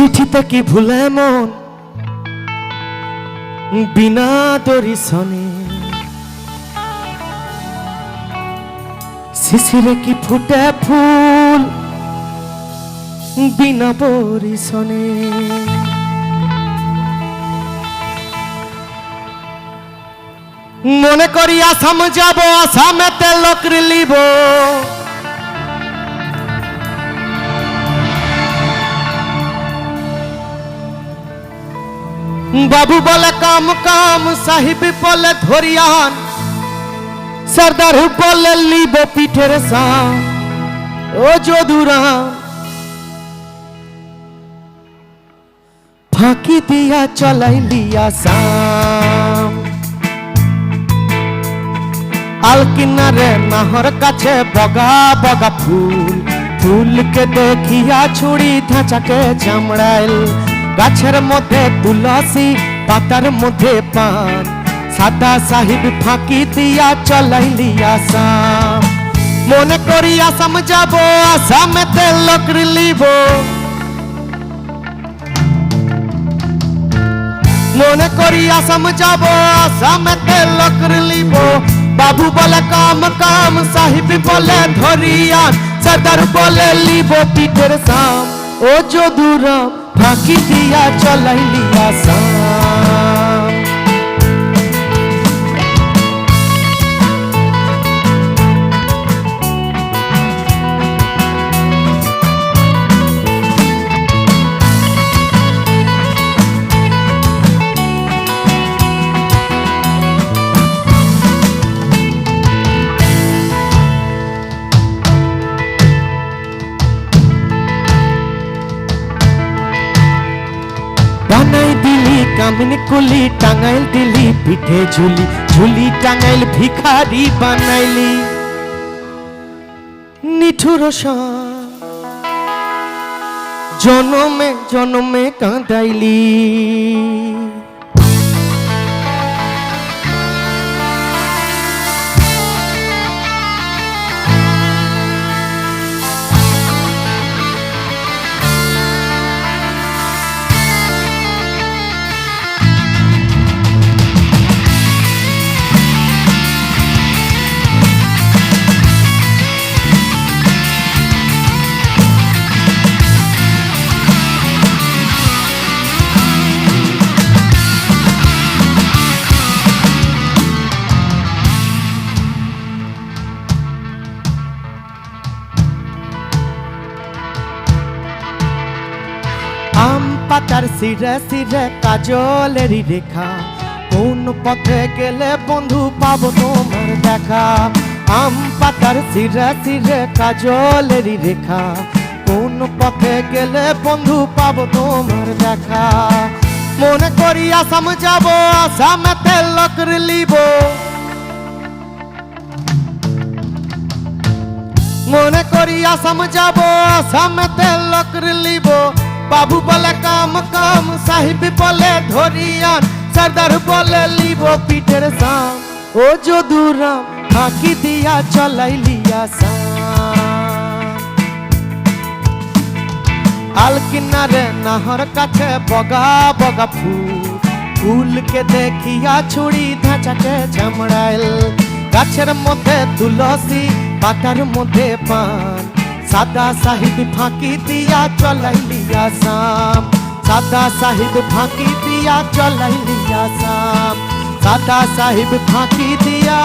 চিঠিতে কি ভুলে মন। বিনা দরিশনে শিশিরে কি ফুটে ফুল? বিনা বরিশনে মনে করি আসাম যাব আসামেতে লোকরি লিব বাবু বলে কাম কাম, সাহিব বলে ধরিয়ান। সর্দার বলে লিব পিঠের সাম ও যদুরাম, ফাঁকি দিয়া চলাইলি আসাম। আলকিনারে নাহর কাছে বগা বগা ফুল। ফুলকে দেখিয়া ছুরি ধাঁচাকে চামড়াইল। গাছের মধ্যে তুলসী, পাতার মধ্যে পান। সাদা সাহিব ফাঁকি দিয়া চলাইলি আসাম। মনে করি আসাম যাব, আসামেতে লোকরি লিব মনে করি আসাম যাব, আসামেতে লোকরি লিব বাবু বলে কাম কাম, সাহিব বলে ধরিয়া সর্দার বলে লিব পিঠের সাম। ও যদুরাম ফাঁকি দিয়া চলাইলি আসাম কামিন কুলি টাঙ্গাইল দিলি পিঠে ঝুলি ঝুলি টাঙ্গাইল ভিখারি বানাইলি নিঠুর। জনমে জনমে কাঁদাইলি পাতার সিরে সিরে কাজলেরই রেখা। কোন পথে গেলে বন্ধু পাবো তোমার দেখা? আম পাতার সিরে সিরে কাজলেরই রেখা। কোন পথে গেলে বন্ধু পাবো তোমার দেখা? মনে করি আসাম যাব, আসামেতে লোকর লিব। মনে করি আসাম যাব, আসামেতে লোকর লিব। বাবু বলে কাম কাম সাহিব বলে ধরিয়ান সর্দার বলে লিব পিঠের সাম ও যদুরাম ফাঁকি দিয়া চলাইলি আসাম আলকিনারে নাহর কাছে বগা বগা ফুল ফুলকে দেখিয়া ছুরি ধাঁচাকে ঝামড়াইল গাছের মধ্যে তুলসী পাতার মধ্যে পান সাদা সাহিব ফাঁকি দিয়া চলাইলি আসাম সাদা সাহিব ফাঁকি দিয়া চলাইলি আসাম সাদা সাহিব ফাঁকি দিয়া